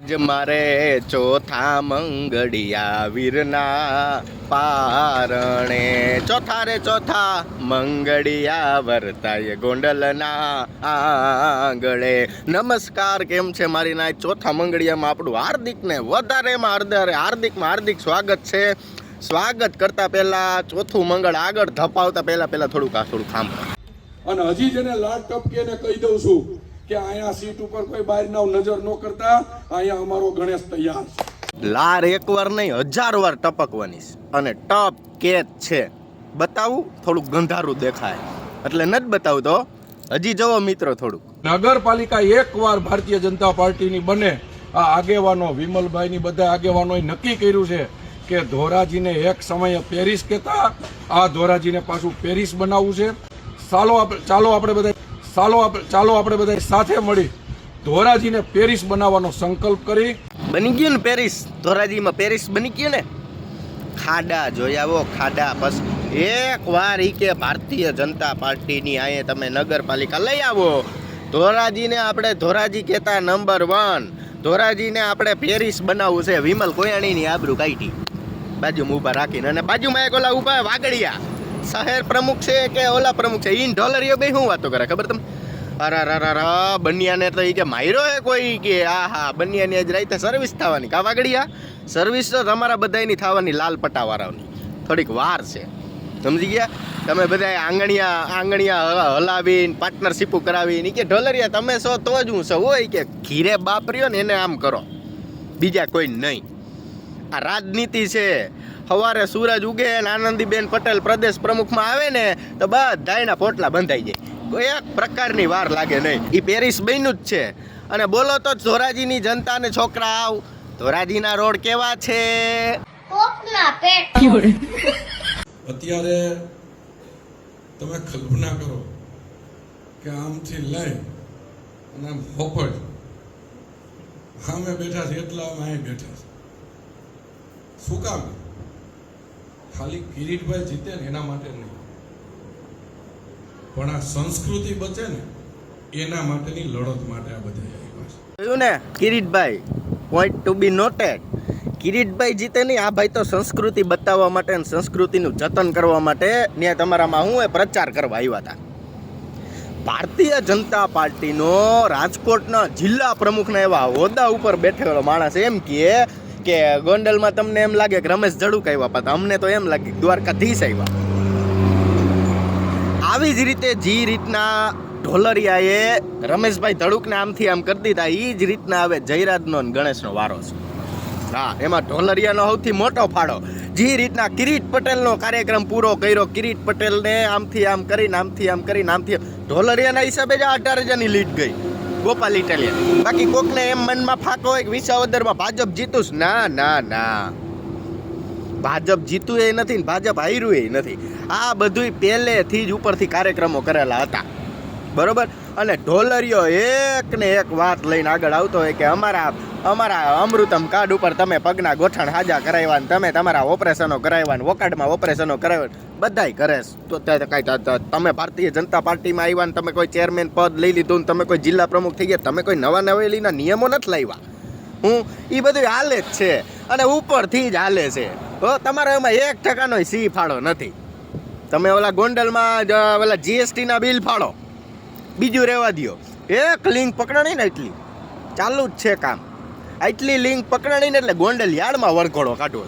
જ મારે ચોથા મંગળિયા વીરના પારણે. ચોથા રે ચોથા મંગળિયા વર્તાય ગોંડલના આંગળે નમસ્કાર, કેમ છે મારી ના ચોથા મંગળિયામાં આપણું હાર્દિક ને વધારેમાં હાર્દરે હાર્દિકમાં હાર્દિક સ્વાગત છે. સ્વાગત કરતા પહેલા ચોથું મંગળ આગળ ધપાવતા પહેલા પહેલા થોડુંક આ થોડું ખામ અને હજી જેને લાડ ટપકે કહી દઉં છું કે અહીંયા સીટ ઉપર કોઈ બહાર ના નજર ન કરતા અહીંયા અમારો ગણેશ તૈયાર છે. લાર એકવાર નહીં હજાર વાર ટપકવાની છે. અને ટપ કેચ છે. બતાવું થોડુંક ગંધારું દેખાય. એટલે નથી બતાવું તો હજી જવો મિત્રો થોડુંક. નગરપાલિકા એકવાર ભારતીય જનતા પાર્ટીની બને આ આગેવાનો વિમલભાઈની બધા આગેવાનોએ નક્કી કર્યું છે કે ધોરાજીને એક સમયે પેરિસ કહેતા આ ધોરાજીને પાછું પેરિસ બનાવવું છે. ચાલો ચાલો આપણે બધા ચાલો ચાલો આપણે બધા સાથે મળી ધોરાજીને પેરિસ બનાવવાનો સંકલ્પ કરી. બની ગયું ને પેરિસ? ધોરાજીમાં પેરિસ બની ગયું ને? ખાડા જોઈ આવો, ખાડા. બસ એક વાર ઈ કે ભારતીય જનતા પાર્ટીની આયે તમે નગરપાલિકા લઈ આવો. ધોરાજીને આપણે, ધોરાજી કહેતા નંબર વન ધોરાજીને આપણે પેરિસ બનાવવું છે. વિમલ કોયાણીની આબરૂ કાઢી. બાજુમાં ઊભા રાખીને અને બાજુમાં એક ઓલા ઊભા, વાગડિયા. શહેર પ્રમુખ છે કે ઓલા પ્રમુખ છે? ઈન ઢોલરીઓ બે શું વાતો કરે? ખબર તમે અરે અરે અરે બનિયાને તો એ કે માર્યો હે કોઈ કે, આ હા, બનિયાની આજ રાતે સર્વિસ થવાની. કા વાગડિયા? સર્વિસ તો તમારા બધાયની થવાની લાલ પટ્ટાવાળાની થોડીક વાર છે. સમજી ગયા? તમે બધા આંગણિયા આંગણિયા હલાવીને પાર્ટનરશીપો કરાવીને કે, ઢોલરિયા, તમે છો તો જ હું છો. હોય કે, ઘીરે બાપર્યો ને એને આમ કરો. બીજા કોઈ નહીં. આ રાજનીતિ છે. સવારે સૂરજ ઉગે અને આનંદીબેન પટેલ પ્રદેશ પ્રમુખમાં આવે ને તો બધાયના પોટલા બંધાઈ જાય. કોઈ એક પ્રકારની વાર લાગે નહીં. એ પેરિસ બન્યું જ છે. અને બોલો તો ધોરાજીની જનતાને છોકરા આવ. ધોરાજીના રોડ કેવા છે? અત્યારે તમે કલ્પના કરો કે આમથી લઈ અને આમ હોપડ સામે બેઠા છે એટલા અમે અહીં બેઠા છે. શું કામ? ખાલી કિરીટભાઈ જીતે ને એના માટે નહીં. પણ આ સંસ્કૃતિ બચે ને, એના માટેની લડત માટે આ બધા આવ્યા ને, Kiritbhai point to be noted Kiritbhai જીતે નહીં, આ ભાઈ તો સંસ્કૃતિ બતાવવા માટે અને સંસ્કૃતિનું જતન કરવા માટે ને તમારામાં હું એ પ્રચાર કરવા આવ્યા હતા. ભારતીય જનતા પાર્ટીનો રાજકોટના જિલ્લા પ્રમુખના એવા હોદ્દા ઉપર બેઠેલો માણસ એમ કહે કે ગોંડલમાં તમને એમ લાગે કે રમેશ જડુક આવ્યા પાછા. અમને તો એમ લાગે દ્વારકાધીશ આવ્યા. આવી જ રીતે જે રીતના ઢોલરિયાએ રમેશભાઈ ધડુકને આમથી આમ કરી દીધા. એ જ રીતના હવે જયરાજનો અને ગણેશનો વારો છે. હા, એમાં ઢોલરિયાનો સૌથી મોટો ફાળો. જે રીતના કિરીટ પટેલનો કાર્યક્રમ પૂરો કર્યો. કિરીટ પટેલને આમથી આમ કરીને, આમથી આમ કરીને, આમથી ઢોલરિયાના હિસાબે જ આ અઢાર હજારની લીડ ગઈ. ગોપાલ ઇટાલિયન. બાકી કોકને એમ મનમાં ફાકો હોય કે વિસાવદરમાં ભાજપ જીતું છે. ના ના ના. ભાજપ જીતું એ નથી ને ભાજપ હાર્યું એ નથી. આ બધુંય પહેલેથી જ ઉપરથી કાર્યક્રમો કરેલા હતા. બરોબર? અને ઢોલરિયો એક ને એક વાત લઈને આગળ આવતો હોય કે અમારા અમારા અમૃતમ કાર્ડ ઉપર તમે પગના ગોઠણ હાજા કરાવ્યા ને તમે તમારા ઓપરેશનો કરાવ્યા ને વોકાડમાં ઓપરેશનો કરાવ્યા બધાય કરે. તો કાંઈ તમે ભારતીય જનતા પાર્ટીમાં આવ્યા ને તમે કોઈ ચેરમેન પદ લઈ લીધું ને તમે કોઈ જિલ્લા પ્રમુખ થઈ ગયા તમે કોઈ નવા નવેલીના નિયમો નથી લાવ્યા. હું એ બધું હાલે જ છે અને ઉપરથી જ હાલે છે. તો તમારે એમાં એક ટકાનો સી ફાળો નથી. તમે ઓલા ગોંડલમાં ઓલા જીએસટીના બિલ ફાળો. બીજું રહેવા દ્યો. એક લિંક પકડાણી ને એટલી. ચાલુ જ છે કામ. આટલી લિંક પકડાણી ને એટલે ગોંડલ યાર્ડમાં વરઘોડો કાઢો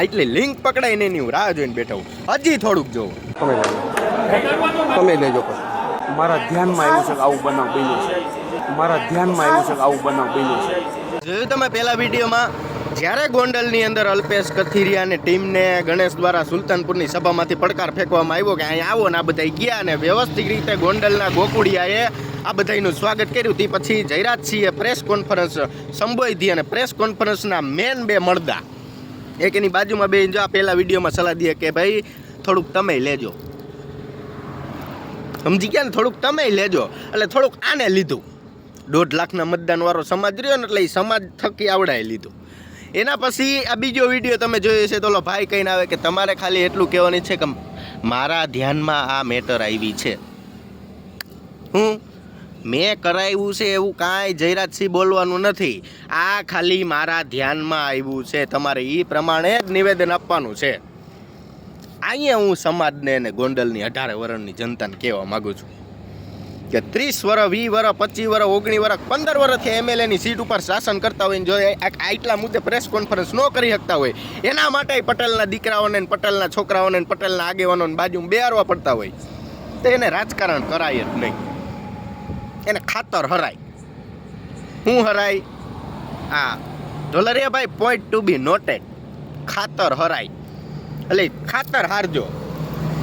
આટલી લિંક પકડાય ને એની હું રાહ જોઈને બેઠો હજી થોડુંક જોઉં તમે તમે લેજો મારા ધ્યાનમાં આવ્યું છે આવું બનાવ બન્યું છે. મારા ધ્યાનમાં આવ્યું છે આવું બનાવ બન્યું છે. જોયું તમે પહેલા વિડીયોમાં? જ્યારે ગોંડલની અંદર અલ્પેશ કથિરિયા અને ટીમને ગણેશ દ્વારા સુલતાનપુરની સભામાંથી પડકાર ફેંકવામાં આવ્યો કે અહીંયા આવો ને આ બધા ગયા અને વ્યવસ્થિત રીતે ગોંડલના ગોકુડિયાએ આ બધાનું સ્વાગત કર્યું. તે પછી જયરાજસિંહે પ્રેસ કોન્ફરન્સ સંબોધી અને પ્રેસ કોન્ફરન્સના મેન બે મળદા. એક એની બાજુમાં બે જો આ પહેલા વિડીયોમાં સલાહ દે કે ભાઈ, થોડુંક તમે લેજો. સમજી ગયા ને? થોડુંક તમે લેજો. એટલે થોડુંક આને લીધું. દોઢ લાખના મતદાન વાળો સમાજ રહ્યો ને એટલે એ સમાજ થકી આવડાય લીધું. એના પછી આ બીજો વીડિયો તમે જોયો છે તો ઓલો ભાઈ કહીને આવે કે તમારે ખાલી એટલું કહેવાની છે કે મારા ધ્યાનમાં આ મેટર આવી છે. હું? મેં કરાવ્યું છે એવું કાંઈ જયરાજસિંહ બોલવાનું નથી. આ ખાલી મારા ધ્યાનમાં આવ્યું છે. તમારે એ પ્રમાણે જ નિવેદન આપવાનું છે. અહીંયા હું સમાજને અને ગોંડલની અઢારે વર્ષની જનતાને કહેવા માગું છું. કે ત્રીસ વર વી વર, પચીસ વર ઓગણી વર, પંદર વર્ષથી એમએલએની સીટ ઉપર શાસન કરતા હોય જો આટલા મુદ્દે પ્રેસ કોન્ફરન્સ ન કરી શકતા હોય, એના માટે પટેલના દીકરાઓને પટેલના છોકરાઓને પટેલના આગેવાનોને બાજુમાં બેહારવા પડતા હોય, તો એને રાજકારણ કરાય જ નહીં. એને ખાતર હરાય. હું હરાય? આ Dholariyabhai point to be noted ખાતર હરાય. એટલે ખાતર હારજો.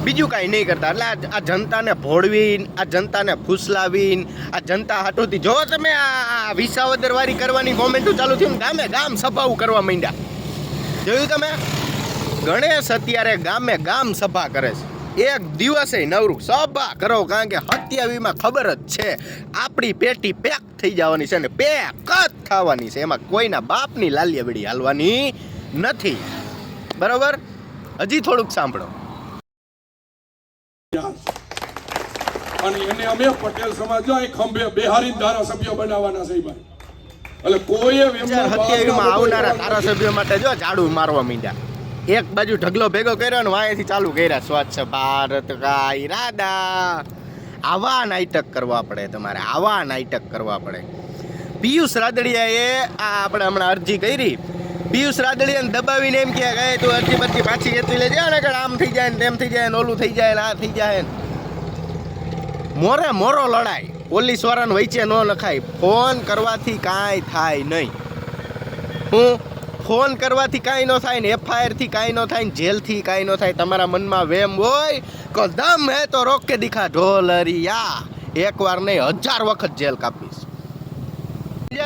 બીજું કાંઈ નહીં કરતા. એટલે આ- જનતાને ભોળવીને, આ જનતાને ફૂસલાવીને, આ જનતા હાટુથી જો તમે આ આ વિસાવદર વાળી કરવાની કોમેન્ટો ચાલુ થયું, ગામે ગામ સભાઓ કરવા માંડ્યા. જોયું તમે? ગણેશ અત્યારે ગામે ગામ સભા કરે છે. એક દિવસે નવરું સભા કરો, કારણ કે હત્યાવીમાં ખબર જ છે. આપણી પેટી પેક થઈ જવાની છે ને પેક જ થવાની છે. એમાં કોઈના બાપની લાલિયાબડી હાલવાની નથી. બરાબર? હજી થોડુંક સાંભળો. અને એને અમે પટેલ સમાજ જો અહીં ખંભે બિહારી ધારાસભ્ય બનાવવાના છે ભાઈ. એટલે કોઈએ આવનારા ધારાસભ્યો માટે જો ઝાડુ મારવા માંડ્યા. એક બાજુ ઢગલો ભેગો કર્યો ને વાંયથી ચાલુ કર્યા. સ્વચ્છ ભારત કા ઈરાદા. આવા નાટક કરવા પડે તમારે આવા નાટક કરવા પડે. પિયુષ રાદડિયાએ આ આપણે હમણાં અરજી કરી. પિયુષ રાદડિયાને દબાવીને એમ કહે કે તું અરજી પરથી પાછી ખેંચી લેજે ને કે આમ થઈ જાય ને તેમ થઈ જાય ને ઓલું થઈ જાય ને આ થઈ જાય ને. મોરે મોરો લડાય. પોલીસ વાળાને વચ્ચે ન લખાય. ફોન કરવાથી કાંઈ થાય નહીં. હું ફોન કરવાથી કાંઈ ન થાય ને એફઆઈઆરથી કાંઈ ન થાય ને જેલથી કાંઈ ન થાય. તમારા મનમાં વેમ હોય કો દમ હે તો રોક કે દીખા ઢોલરિયા. એકવાર નહીં, હજાર વખત જેલ કાપીશ.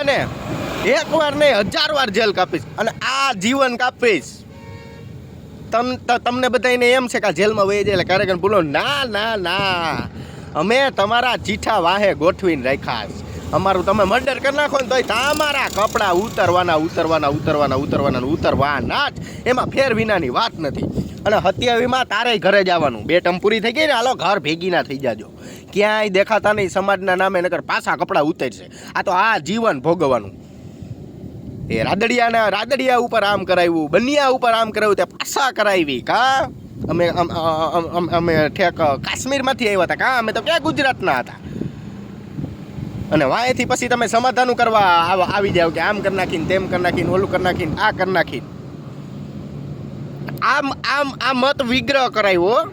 ને એકવાર નહીં, હજાર વાર જેલ કાપીશ અને આ જીવન કાપીશ. તમ તમને બધાને એમ છે કે આ જેલમાં વહી જાય એટલે કાર્યક્રમ બોલો ના ના ના. અમે તમારા ચીઠા વાહે ગોઠવીને રાખ્યા છે. અમારું તમે મર્ડર કરી નાખો ને તોય તમારા કપડાં ઉતરવાના ઉતરવાના ઉતરવાના ઉતરવાના ઉતરવાના જ. એમાં ફેર વિનાની વાત નથી. અને હત્યાવીમાં તારે ઘરે જવાનું બે ટમ પૂરી થઈ ગઈ ને, હાલો, ઘર ભેગી ના થઈ જાજો. ક્યાંય દેખાતા નહીં સમાજના નામે નગર પાછા કપડાં ઉતરશે. આ તો આ જીવન ભોગવવાનું. એ રાદડિયાના, રાદડિયા ઉપર આમ કરાવ્યું, બનિયા ઉપર આમ કરાવ્યું, તે પાછા કરાવી કા? અમે અમ- ઠેક કાશ્મીરમાંથી આવ્યા હતા. કાં? અમે તો ક્યાં ગુજરાતના હતા? અને વાંયથી પછી તમે સમાધાનું કરવા આવી જાવ કે આમ કરી નાખીને, તેમ કરી નાખીને, ઓલું કરી નાખીને, આ કરી નાખીને. આમ આમ, આ મત વિગ્રહ કરાવ્યો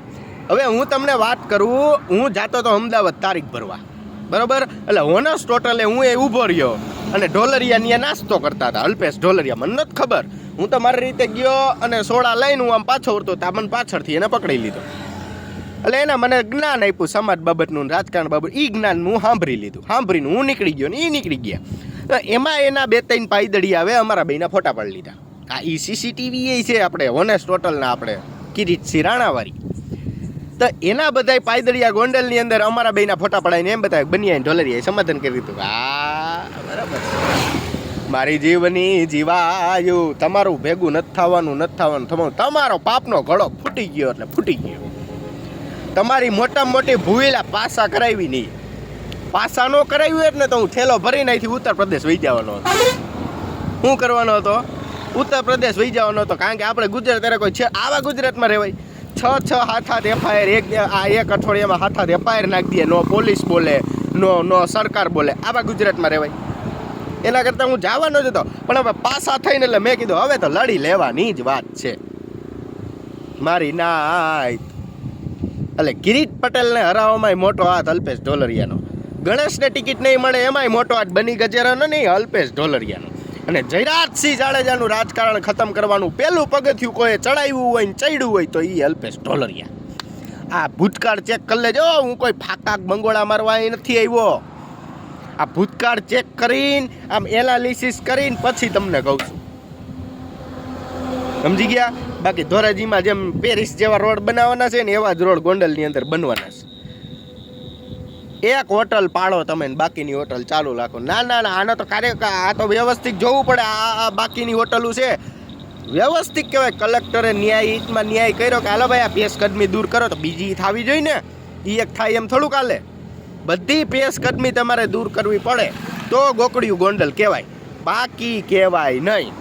હવે હું તમને વાત કરું, હું જાતો તો અમદાવાદ તારીખ ભરવા. બરાબર? એટલે હોનસ ટોટલે હું એ ઊભો રહ્યો. અને ઢોલરિયા ત્યાં નાસ્તો કરતા હતા. અલ્પેશ ઢોલરિયા, મને નથી ખબર. હું તો મારી રીતે ગયો અને સોડા લઈને હું આમ પાછો વળતો તા મને પાછળથી એને પકડી લીધો. એટલે એના મને જ્ઞાન આપ્યું સમાજ બાબતનું રાજકારણ બાબત. એ જ્ઞાન હું સાંભળી લીધું. સાંભળીને હું નીકળી ગયો ને એ નીકળી ગયા. એમાં એના બે ત્રણ પાયદળી આવે, અમારા બેના ફોટા પાડી લીધા. આ ઈ સીસીટીવી એ છે આપણે હોનેસ ટોટલના આપણે, કિરીટ રાણાવાળી. તો એના બધાય પાયદળિયા ગોંડલની અંદર અમારા બેના ફોટા પડાવીને એમ બધા બન્યા ઢોલરિયાએ સમાધાન કરી દીધું આ મારી જીવની જીવાયુ તમારું ભેગું નથી થવાનું નથી થવાનું, તમારું તમારો પાપનો ઘડો ફૂટી ગયો એટલે ફૂટી ગયો. તમારી મોટામાં મોટી ભૂવેલા પાસા કરાવી નહીં પાસા ન કરાવ્યું એટલે તો હું થેલો ભરીને અહીંથી ઉત્તર પ્રદેશ વહી જવાનો હતો. શું કરવાનો હતો? ઉત્તર પ્રદેશ વહી જવાનો હતો, કારણ કે આપણે ગુજરાત ત્યારે કોઈ છે, આવા ગુજરાતમાં રહેવાય. છ છ હાથ હાથ એફઆઈઆર, એક, આ એક અઠવાડિયામાં હાથ હાથ એફઆઈઆર નાખી દે, નો પોલીસ બોલે. નો નો સરકાર બોલે. આવા ગુજરાતમાં રહેવાય. એના કરતાં હું જવાનો જ હતો પણ હવે પાસા થઈને એટલે મેં કીધું, હવે તો લડી લેવાની જ વાત છે. મારી નાય એટલે કિરીટ પટેલને હરાવવામાં મોટો હાથ અલ્પેશ ઢોલરિયાનો. ગણેશને ટિકિટ નહીં મળે એમાંય મોટો હાથ બની ગજેરાનો નહીં, અલ્પેશ ઢોલરિયાનો. અને જયરાજસિંહ જાડેજાનું રાજકારણ ખતમ કરવાનું પહેલું પગથિયું કોઈ ચડાવ્યું હોય ને ચડ્યું હોય તો એ અલ્પેશ ઢોલરિયા. આ ભૂતકાળ ચેક કરી લેજો. હું કોઈ ફાકાક બંગોળા મારવા નથી આવ્યો. આ ભૂતકાળ ચેક કરીને, આમ એનાલિસિસ કરીને પછી તમને કહું છું. સમજી ગયા? બાકી ધોરાજીમાં જેમ પેરિસ જેવા રોડ બનાવવાના છે ને એવા જ રોડ ગોંડલની અંદર બનવાના છે. એક હોટલ પાડો તમે બાકીની હોટલ ચાલુ રાખો. ના ના ના, આનો તો કાર્ય આ તો વ્યવસ્થિત જોવું પડે. આ બાકીની હોટલો છે. વ્યવસ્થિત કહેવાય. કલેક્ટરે ન્યાય હિતમાં ન્યાય કર્યો કે, હાલો ભાઈ, આ પેશકદમી કદમી દૂર કરો. તો બીજી થાવી જોઈએ ને એ એક થાય એમ થોડુંક હાલે. બધી પેશકદમી તમારે દૂર કરવી પડે. તો ગોકળિયું ગોંડલ કહેવાય. બાકી કહેવાય નહીં.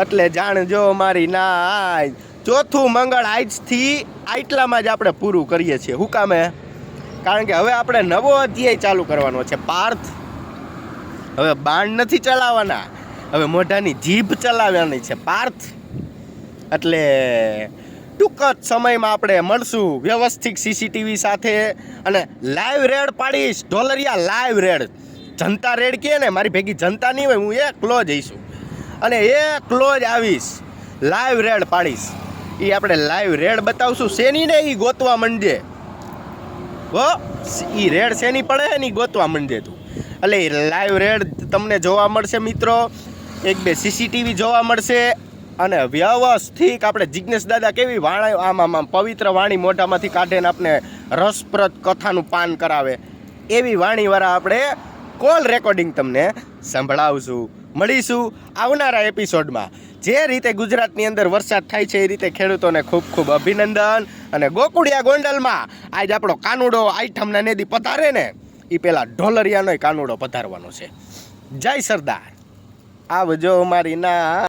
એટલે જાણજો મારી નાય. ચોથું મંગળ આજથી આટલામાં જ આપણે પૂરું કરીએ છીએ. હું કામે? કારણ કે હવે આપણે નવો અધ્યાય ચાલુ કરવાનો છે. પાર્થ. હવે બાણ નથી ચલાવવાના. હવે મોઢાની જીભ ચલાવવાની છે પાર્થ. એટલે ટૂંક જ સમયમાં આપણે મળશું વ્યવસ્થિત સીસીટીવી સાથે અને live raid પાડીશ. Dholariya live raid. જનતા રેડ કહે ને? મારી ભેગી જનતા નહીં હોય, હું એકલો ક્લોજ જઈશું અને એકલો જ આવીશ. લાઈવ રેડ પાડીશ. એ આપણે લાઈવ રેડ બતાવશું. શેની ને? એ ગોતવા માંડજે. હો? એ રેડ શેની પડે? ને એ ગોતવા માંડજે તું. એટલે એ લાઈવ રેડ તમને જોવા મળશે મિત્રો. એક બે સીસીટીવી જોવા મળશે અને વ્યવસ્થિત આપણે જિજ્ઞેશ દાદા કેવી વાણા આમ આમ પવિત્ર વાણી મોઢામાંથી કાઢીને આપણે રસપ્રદ કથાનું પાન કરાવે. એવી વાણીવાળા આપણે કોલ રેકોર્ડિંગ તમને સંભળાવશું. મળીશું આવનારા એપિસોડમાં. જે રીતે ગુજરાતની અંદર વરસાદ થાય છે એ રીતે ખેડૂતોને ખૂબ ખૂબ અભિનંદન અને ગોકુડિયા ગોંડલમાં આજ આપણો કાનુડો આઈઠમના નેદી પધારે ને. એ પેલા ઢોલરિયાનો કાનુડો પધારવાનો છે. જય સરદાર. આવજો મારી ના.